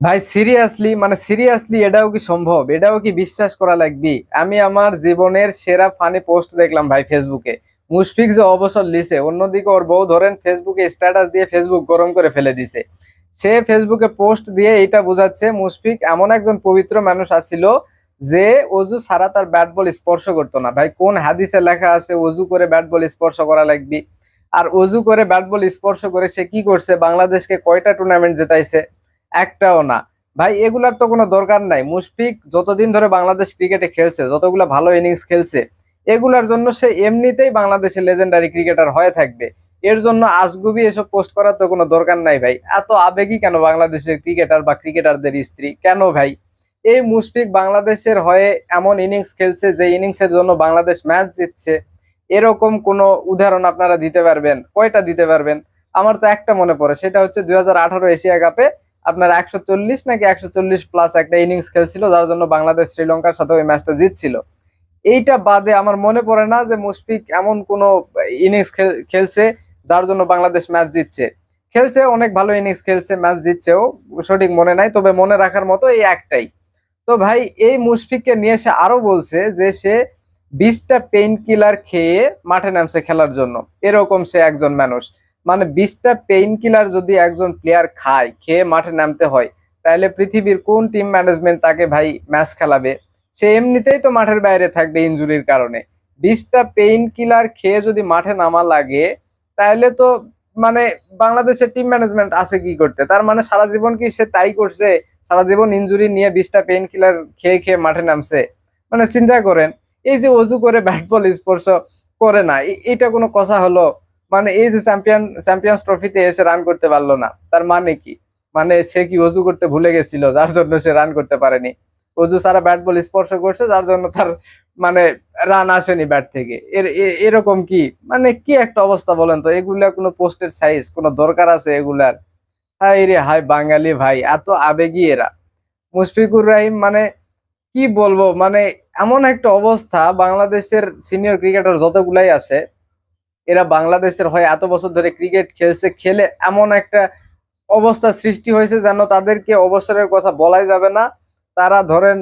ভাই সিরিয়াসলি মানে সিরিয়াসলি এটাও কি সম্ভব? এটাও কি বিশ্বাস করা লাগবে? আমি আমার জীবনের সেরা ফানি পোস্ট দেখলাম ভাই ফেসবুকে। মুশফিক যে অবসর লিছে অন্যদিকে ওর বউ ধরেন ফেসবুকে স্ট্যাটাস দিয়ে ফেসবুক গরম করে ফেলে দিছে। সে ফেসবুকে পোস্ট দিয়ে এটা বোঝাচ্ছে, মুশফিক এমন একজন পবিত্র মানুষ আছিল যে অজু ছাড়া তার ব্যাট বল স্পর্শ করতো না। ভাই, কোন হাদিসে লেখা আছে, অজু করে ব্যাট বল স্পর্শ করা লাগবে? আর অজু করে ব্যাট বল স্পর্শ করে সে কি করছে? বাংলাদেশকে কয়টা টুর্নামেন্ট জেতাইছে? একটাও না। ভাই, এগুলার তো কোনো দরকার নাই। মুশফিক যতদিন ধরে বাংলাদেশ ক্রিকেটে খেলছে, যতগুলো ভালো ইনিংস খেলছে, এগুলার জন্য সে এমনিতেই বাংলাদেশের লেজেন্ডারি ক্রিকেটার হয়ে থাকবে। এর জন্য আজগুবি এসব পোস্ট করার তো কোনো দরকার নাই ভাই। এত আবেগী কেন বাংলাদেশের ক্রিকেটার বা ক্রিকেটারদের স্ত্রী? কেন ভাই? এই মুশফিক বাংলাদেশের হয়ে এমন ইনিংস খেলছে, যে ইনিংসের জন্য বাংলাদেশ ম্যাচ জিতছে। এরকম কোনো উদাহরণ আপনারা দিতে পারবেন? কয়টা দিতে পারবেন? আমার তো একটা মনে পড়ে, সেটা হচ্ছে দু হাজার আঠারো এশিয়া কাপে আপনার একশো চল্লিশ নাকি একশো চল্লিশ প্লাস একটা ইনিংস খেলছিল, যার জন্য বাংলাদেশ শ্রীলঙ্কার সাথে ওই ম্যাচটা জিতছিল। এইটা বাদে আমার মনে পড়ে না যে মুশফিক এমন কোন ইনিংস খেলছে যার জন্য বাংলাদেশ ম্যাচ জিতছে। খেলছে, অনেক ভালো ইনিংস খেলছে ম্যাচ জিতছেও, সঠিক মনে নাই, তবে মনে রাখার মতো এই একটাই। তো ভাই, এই মুশফিককে নিয়ে এসে আরও বলছে যে সে বিশটা পেইন কিলার খেয়ে মাঠে নামছে খেলার জন্য। এরকম সে একজন মানুষ। মানে বিশটা পেইন কিলার যদি একজন প্লেয়ার খায়, খেয়ে মাঠে নামতে হয়, তাহলে পৃথিবীর কোন টিম ম্যানেজমেন্ট তাকে ভাই ম্যাচ খেলাবে? সে এমনিতেই তো মাঠের বাইরে থাকবে ইনজুরির কারণে। বিশটা পেইন কিলার খেয়ে যদি মাঠে নামা লাগে, তাহলে তো মানে বাংলাদেশের টিম ম্যানেজমেন্ট আছে কি করতে? তার মানে সারা জীবন কি সে তাই করছে? সারা জীবন ইনজুরি নিয়ে বিশটা পেইন কিলার খেয়ে খেয়ে মাঠে নামছে? মানে চিন্তা করেন, এই যে অজু করে ব্যাট বল স্পর্শ করে না এটা কোনো কথা হলো? মানে এই যে চ্যাম্পিয়ন চ্যাম্পিয়ন্স ট্রফিতে এসে রান করতে পারল না, তার মানে কি? মানে সে কি অজু করতে ভুলে গেছিল, যার জন্য সে রান করতে পারেনি। অজু সারা ব্যাট বল স্পর্শ করছে, যার জন্য তার মানে রান আসেনি ব্যাট থেকে। এর এরকম কি? মানে কি একটা অবস্থা বলেন তো? এগুলা কোনো পোস্টের সাইজ কোনো দরকার আছে এগুলার? হাই রে হাই বাঙালি ভাই, এত আবেগী এরা। মুশফিকুর রহিম মানে কি বলব? মানে এমন একটা অবস্থা, বাংলাদেশের সিনিয়র ক্রিকেটার যতগুলাই আছে এরা বাংলাদেশের হয়ে এত বছর ধরে ক্রিকেট খেলছে, খেলে এমন একটা অবস্থা সৃষ্টি হয়েছে যেন তাদেরকে অবসরের কথা বলাই যাবে না। তারা ধরেন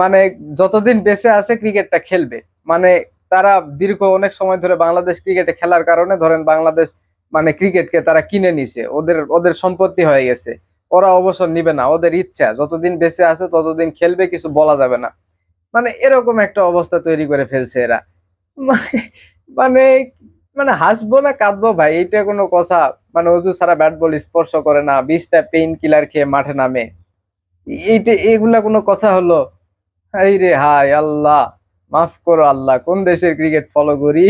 মানে যতদিন বেঁচে আছে ক্রিকেটটা খেলবে। মানে তারা দীর্ঘ অনেক সময় ধরে বাংলাদেশ ক্রিকেটে খেলার কারণে ধরেন বাংলাদেশ মানে ক্রিকেটকে তারা কিনে নিছে। ওদের ওদের সম্পত্তি হয়ে গেছে। ওরা অবসর নিবে না, ওদের ইচ্ছা। যতদিন বেঁচে আছে ততদিন খেলবে, কিছু বলা যাবে না। মানে এরকম একটা অবস্থা তৈরি করে ফেলছে এরা। মানে মানে হাসবো না, কাঁদবো ভাই, এইটা কোনো কথা। মানে অজু ছাড়া ব্যাট বল স্পর্শ করে না, বিশটা পেইন কিলার খেয়ে মাঠে নামে। এইটা এগুলা কোনো কথা হলো? হাই রে, হাই আল্লাহ, মাফ করো আল্লাহ, কোন দেশের ক্রিকেট ফলো করি?